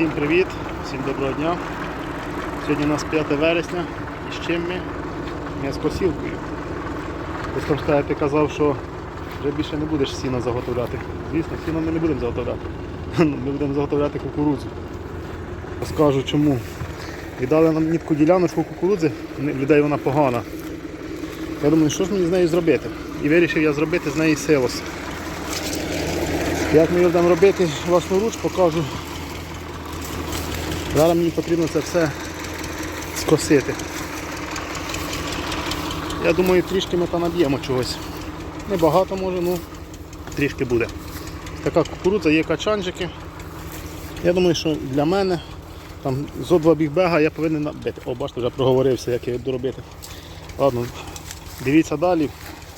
Всім привіт, всім доброго дня. Сьогодні у нас 5 вересня і з чим ми? Ми з. Хтось там ти казав, що вже більше не будеш сіна заготовляти. Звісно, сіно ми не будемо заготовляти. Ми будемо заготовляти кукурудзу. Розкажу чому. Віддали нам нітку діляночку кукурудзи, людей вона погана. Я думаю, що ж мені з нею зробити? І вирішив я зробити з неї силос. Як ми його будемо робити власноруч, покажу. Зараз мені потрібно це все скосити. Я думаю, трішки ми там наб'ємо чогось. Небагато може, ну трішки буде. Така кукурудза, є качанчики. Я думаю, що для мене там зо два бігбега я повинен набити. О, бачите, вже проговорився, як я буду робити. Ладно, дивіться далі,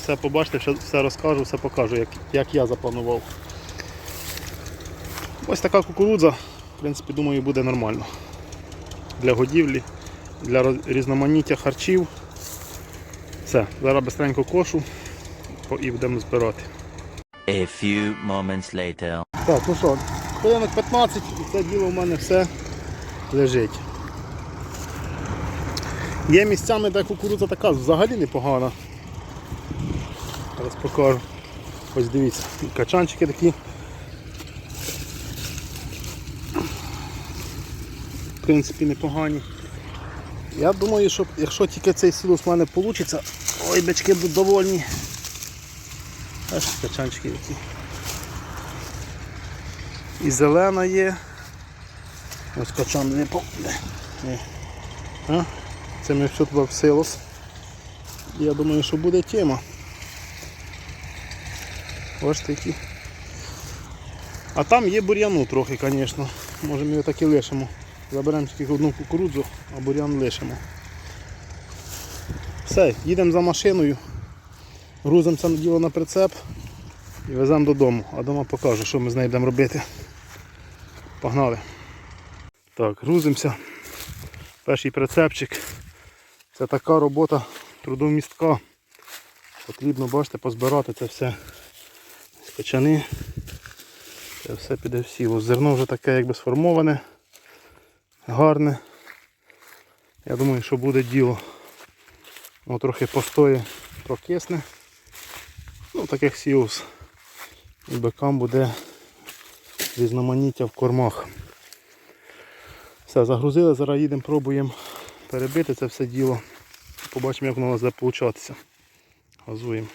все побачите, все- розкажу, все покажу, як, як я запланував. Ось така кукурудза, принципі, думаю, буде нормально. Для годівлі, для різноманіття харчів. Все, зараз быстренько кошу і будемо збирати. A few moments later. Так, ну що, хвилинок 15 і це діло в мене все лежить. Є місцями, де кукурудза така взагалі непогана. Зараз покажу. Ось дивіться, качанчики такі. В принципі, непогані. Я думаю, що якщо тільки цей сілус в мене вийде, ой, бички будуть довольні. Аж качанчики які. І зелена є. Ось качан не по. А? Це ми все туди в силос. Я думаю, що буде тема. Ось такі. А там є бур'яну трохи, звісно. Може ми його так і лишимо. Заберемо тільки одну кукурудзу, а бур'ян лишимо. Все, їдемо за машиною, грузимо це діло на прицеп і веземо додому. А вдома покажу, що ми з нею будемо робити. Погнали. Так, грузимося. Перший прицепчик. Це така робота трудомістка. Потрібно, бачите, позбирати це все. Ось Качани. Це все піде в сіло. Зерно вже таке якби сформоване, гарне. Я думаю, що буде діло. Воно трохи постоє, прокисне. Ну, таких сіус. І бикам буде різноманіття в кормах. Все, загрузили, зараз їдемо, пробуємо перебити це все діло. Побачимо, як воно у нас буде получатися. Газуємо.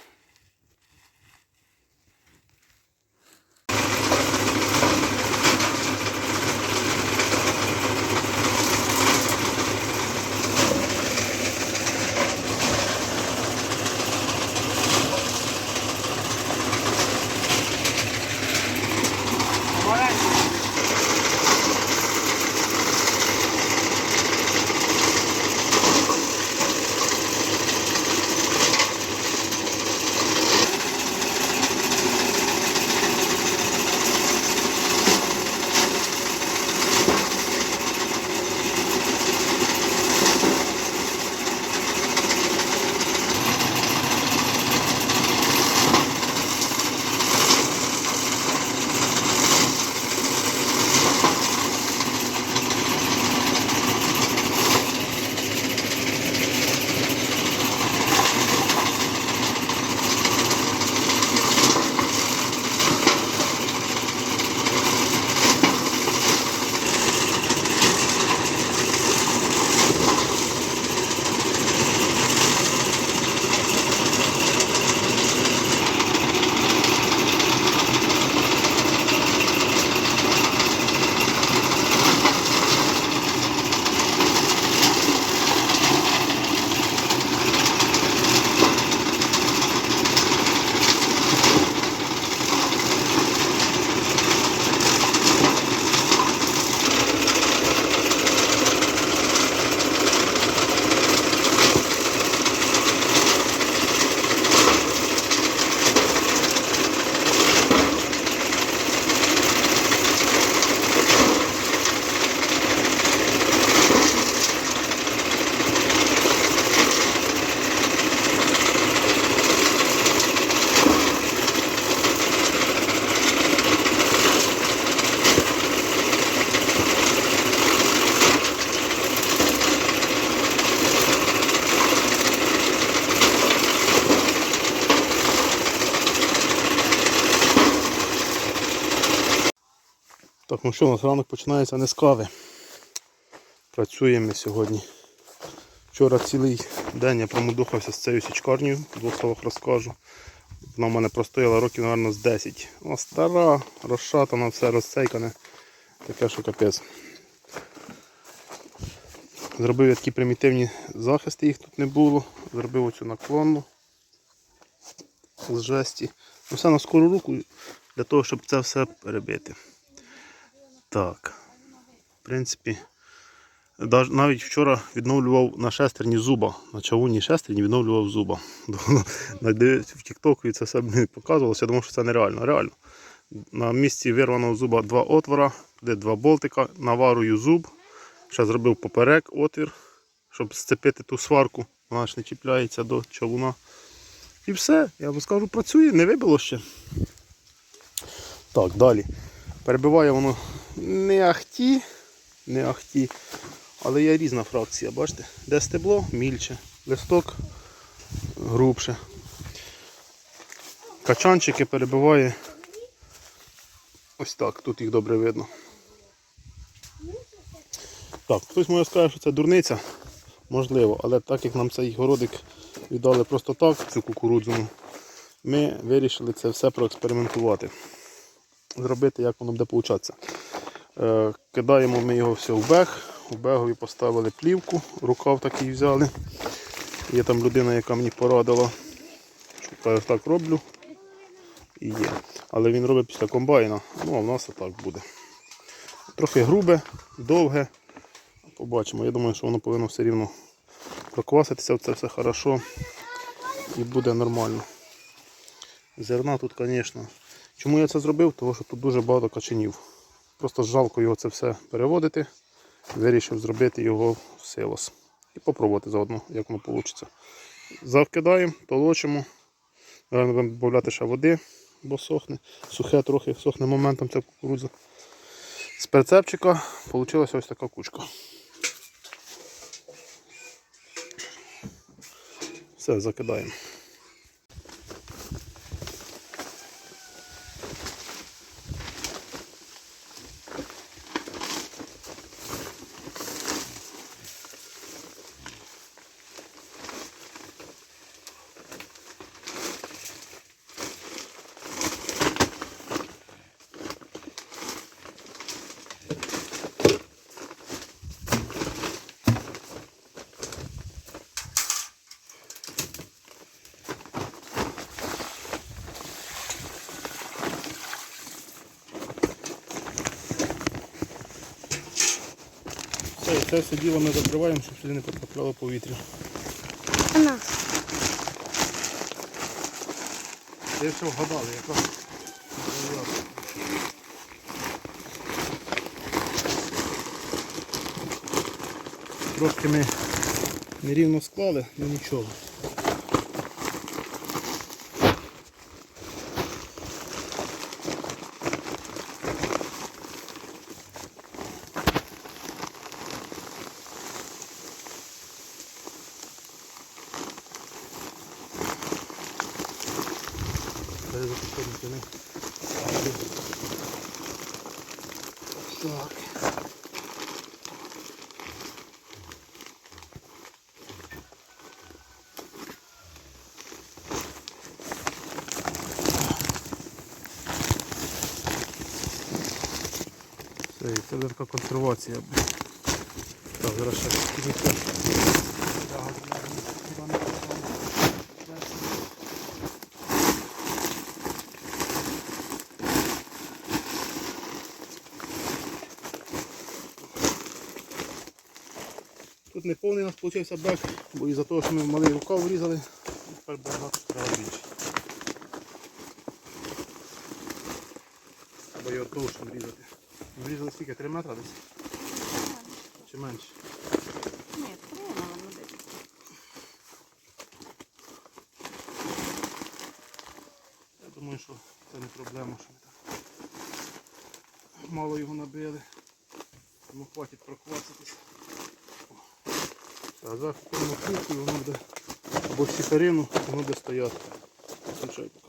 Ну що, у нас ранок починається не з кави. Працюємо сьогодні. Вчора цілий день я промудухався з цією січкарнею, в двох словах розкажу. Вона в мене простояла років, мабуть, з 10. Вона стара, розшатана, все розцейкане. Таке, що капець. Зробив я такі примітивні захисти, їх тут не було. Зробив оцю наклонну з жесті. Ну, все на скору руку для того, щоб це все перебити. Так. В принципі, навіть вчора відновлював на шестерні зуба. На чавунній шестерні відновлював зуба. Надивився в Тіктоку і це все не показувалося. Думав, що це нереально. Реально. На місці вирваного зуба два отвора, де два болтика, наварую зуб. Ще зробив поперек отвір, щоб зцепити ту сварку. Вона ж не чіпляється до чавуна. І все, я вам скажу, працює, не вибило ще. Так, далі. Перебиває воно не ахті, не ахті, але є різна фракція, бачите? Де стебло мільче, листок грубше. Качанчики перебиває ось так, тут їх добре видно. Так, хтось може сказати, що це дурниця, можливо, але так як нам цей городик віддали просто так, цю кукурудзяну, ми вирішили це все проекспериментувати. Зробити, як воно буде получатися. Е, кидаємо ми його все в бег. У бегові поставили плівку, рукав такий взяли. Є там людина, яка мені порадила, що я так роблю. І є. Але він робить після комбайна. Ну а в нас отак буде. Трохи грубе, довге. Побачимо. Я думаю, що воно повинно все рівно прокваситися, це все хорошо і буде нормально. Зерна тут, звісно. Чому я це зробив? Тому що тут дуже багато качанів. Просто жалко його це все переводити. Вирішив зробити його в силос. І попробувати заодно, як воно вийде. Завкидаємо, толочимо. Зараз будемо додати ще води, бо сохне. Сухе трохи сохне моментом ця кукурудза. З прицепчика вийшла ось така кучка. Все, закидаємо. Це все діло ми закриваємо, щоб сюди не потрапляло повітря. Ана. Я все вгадали, яка. Трошки ми нерівно склали, але нічого. Перезапустити не. Так. Все, і це така консервація. Так, зараз ще підійти. Тут не повний у нас вийшов бек, бо із-за того, що ми малий рукав врізали, тепер багато треба більше. Треба його довше врізати. Врізали скільки? 3 метри десь? Чи менше? Ні, треба воно десь. Я думаю, що це не проблема, що ми так мало його набили. Тому хватить прокваситись. А зараз купимо кухню, воно буде або в сіхарину, воно буде стояти. Включай поки.